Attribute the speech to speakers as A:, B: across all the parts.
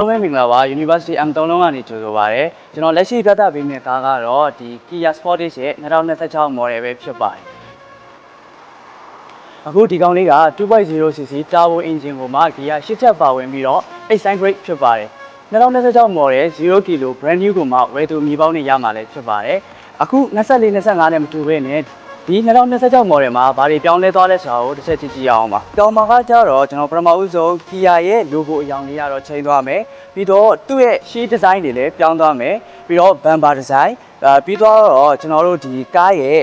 A: လုံးဝမင်္ဂလာပါ University M3 လုံးကနေကြိုဆိုပါရစေကျွန်တော်လက်ရှိပြသပေးမယ့်ကားကတော့ဒီ Kia Sportage ရဲ့2026 model ပဲဖြစ်ပါတယ်အခုဒီကောင်လေးက 2.0cc turbo engine ကိုမှ Kia 8ချက်ပါဝင်ပြီးတော့ Exciting Grade ဖြစ်ပါတယ်2026 model 0 kg brand new ကိုမှဝယ်သူမြေပေါင်းနဲ့ရမှာလည်းဖြစ်ပါတယ်အခု24 25နဲ့မတူဘဲနဲ့ ဒီ2026 model မှာဘာတွေပြောင်းလဲသွားလဲဆိုတာကိုတစ်ချက်ကြည့်ကြည့်အောင်ပါ။တောင်မှာကကြတော့ကျွန်တော်ပထမဦးဆုံး Kia ရဲ့ logo အရောင်လေးကတော့ချိန်သွားမယ်။ပြီးတော့သူ့ရဲ့ sheet design တွေလည်းပြောင်းသွားမယ်။ပြီးတော့ bumper design အဲပြီးတော့ကျွန်တော်တို့ဒီကားရဲ့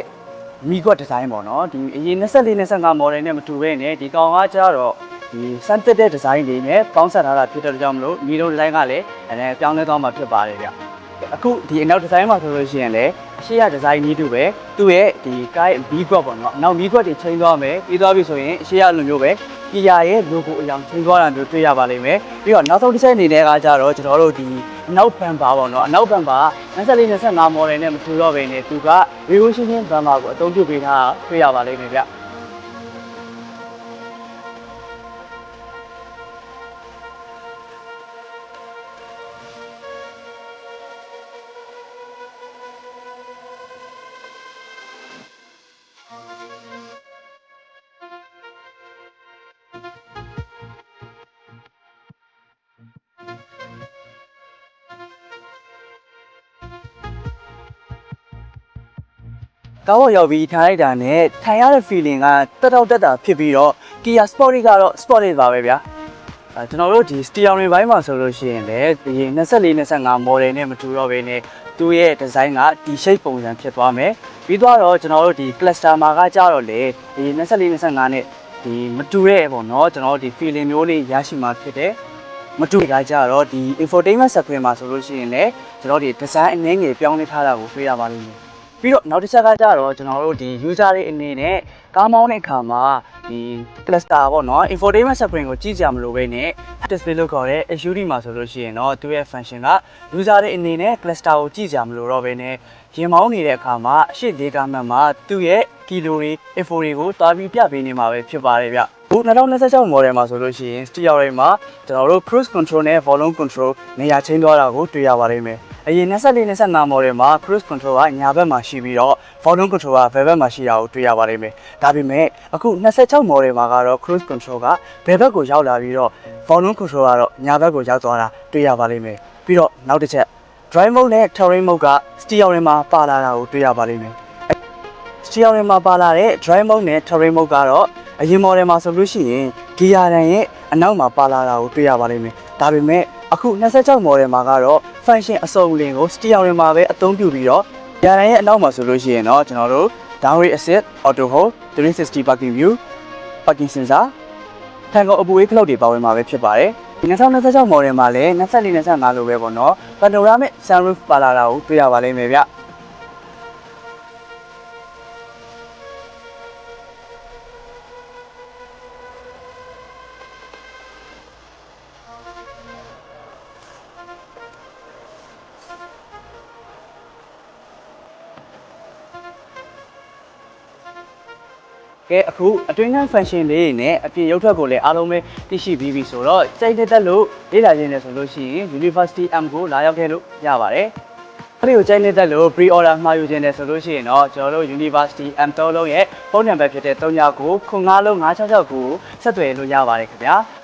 A: မိကွက်ဒီဇိုင်းပေါ့နော်ဒီအရင်24 25 model နဲ့မတူဘဲနဲ့ဒီကောင်ကကြတော့ဒီစမ်းတက်တဲ့ဒီဇိုင်းတွေနဲ့ပေါင်းစပ်ထားတာဖြစ်တဲ့ကြောင့်မလို့မီရိုဒီဇိုင်းကလည်းအဲပြောင်းလဲသွားမှာဖြစ်ပါတယ်ဗျ အခုဒီအနောက်ဒီဇိုင်းမှာဆိုလို့ရှိရင်လည်းအရှိရဒီဇိုင်းနည်းတူပဲသူ့ရဲ့ဒီကားရဲ့မီကွက်ပေါ့နော်အနောက်မီကွက်တွေချိန်သွားမယ်ပြီးသွားပြီဆိုရင်အရှိရလိုမျိုးပဲကီယာရဲ့ logo အရောင်ချိန်သွားတာမျိုးတွေ့ရပါလိမ့်မယ်ပြီးတော့နောက်ဆုံးတစ်ချက်အနေနဲ့ကကြတော့ကျွန်တော်တို့ဒီအနောက်ဘန်ပါပေါ့နော်အနောက်ဘန်ပါ24 25 model နဲ့မတူတော့ဘဲနဲ့သူက revolution ဘန်ပါကိုအသုံးပြုပေးထားတာတွေ့ရပါလိမ့်မယ်ဗျ ကားပေါ်ရောက်ပြီးထိုင်လိုက်တာနဲ့ထိုင်ရတဲ့ feeling ကတက်တော့တက်တာဖြစ်ပြီးတော့ Kia Sportage ကတော့ Sportage ပါပဲဗျာအဲကျွန်တော်တို့ဒီ steering ဘိုင်းမှာဆိုလို့ရှိရင်လည်းဒီ24 25 model နဲ့မတူတော့ဘဲနဲ့သူ့ရဲ့ design က T-shape ပုံစံဖြစ်သွားမယ်ပြီးတော့ကျွန်တော်တို့ဒီ cluster မှာကကြတော့လေဒီ24 25နဲ့ဒီမတူတဲ့ပေါ့နော်ကျွန်တော်တို့ဒီ feeling မျိုးလေးရရှိမှာဖြစ်တယ်မတူကကြတော့ဒီ infotainment screen မှာဆိုလို့ရှိရင်လည်းကျွန်တော်ဒီ design အနည်းငယ်ပြောင်းလဲထားတာကိုတွေ့ရပါလိမ့်မယ် ပြီးတော့နောက်တစ်ချက်ကကြတော့ကျွန်တော်တို့ဒီ user တွေအနေနဲ့ကားမောင်းတဲ့အခါမှာဒီ cluster ပေါ့နော် infotainment screen ကိုကြည့်ကြမလို့ပဲနဲ့ display လို့ခေါ်တဲ့ HUD မှာဆိုလို့ရှိရင်တော့သူ့ရဲ့ function က user တွေအနေနဲ့ cluster ကိုကြည့်ကြမလို့တော့ပဲနဲ့ရင်မောင်းနေတဲ့အခါမှာအရှိလေးကားမှတ်မှာသူ့ရဲ့ kilo တွေ info တွေကိုတာပြီးပြပေးနေမှာပဲဖြစ်ပါတယ်ဗျ ခု2026 model မှာဆိုလို့ရှိရင် steering မှာကျွန်တော်တို့ cruise control နဲ့ volume control နေရာချင်းသွားတာကိုတွေ့ရပါလိမ့်မယ်အရင်24 25 model မှာ cruise control ကညာဘက်မှာရှိပြီးတော့ volume control ကဘယ်ဘက်မှာရှိတာကိုတွေ့ရပါလိမ့်မယ်ဒါပေမဲ့အခု26 model မှာကတော့ cruise control ကဘယ်ဘက်ကိုရောက်လာပြီးတော့ volume control ကတော့ညာဘက်ကိုရောက်သွားတာတွေ့ရပါလိမ့်မယ်ပြီးတော့နောက်တစ်ချက် drive mode နဲ့ terrain mode က steering မှာပါလာတာကိုတွေ့ရပါလိမ့်မယ် steering မှာပါလာတဲ့ drive mode နဲ့ terrain mode ကတော့ အရင် model မှာဆိုလို့ရှိရင် gear တန်ရဲ့အနောက်မှာပါလာတာကိုတွေ့ရပါလိမ့်မယ်ဒါပေမဲ့အခု26 model မှာကတော့ function အစုံလင်ကို steering မှာပဲအသုံးပြုပြီးတော့ gear တန်ရဲ့အနောက်မှာဆိုလို့ရှိရင်တော့ကျွန်တော်တို့ downward assist auto hold 360 parking view parking sensor ထန်ကုန်အပူအေးခလုတ်တွေပါဝင်မှာပဲဖြစ်ပါတယ်ဒီ2026 model မှာလည်း24 25လိုပဲပေါ့နော် panoramic sunroof ပါလာတာကိုတွေ့ရပါလိမ့်မယ်ဗျ ကဲအခုအတွင်းက function လေးတွေနဲ့အပြင်ရုပ်ထွက်ကိုလည်းအားလုံးပဲသိရှိပြီးပြီဆိုတော့စိတ်သက်သက်လို့လေ့လာခြင်းနဲ့ဆိုလို့ရှိရင် University M ကိုလာရောက်ခဲ့လို့ရပါတယ်။အဲ့ဒီကိုကြိုက်နေတဲ့လို့ pre order မှာယူခြင်းနဲ့ဆိုလို့ရှိရင်တော့ကျွန်တော်တို့ University M 3 လုံးရဲ့ဖုန်းနံပါတ်ဖြစ်တဲ့39ကို95လုံး966ကိုဆက်သွယ်လို့ရပါတယ်ခင်ဗျာ။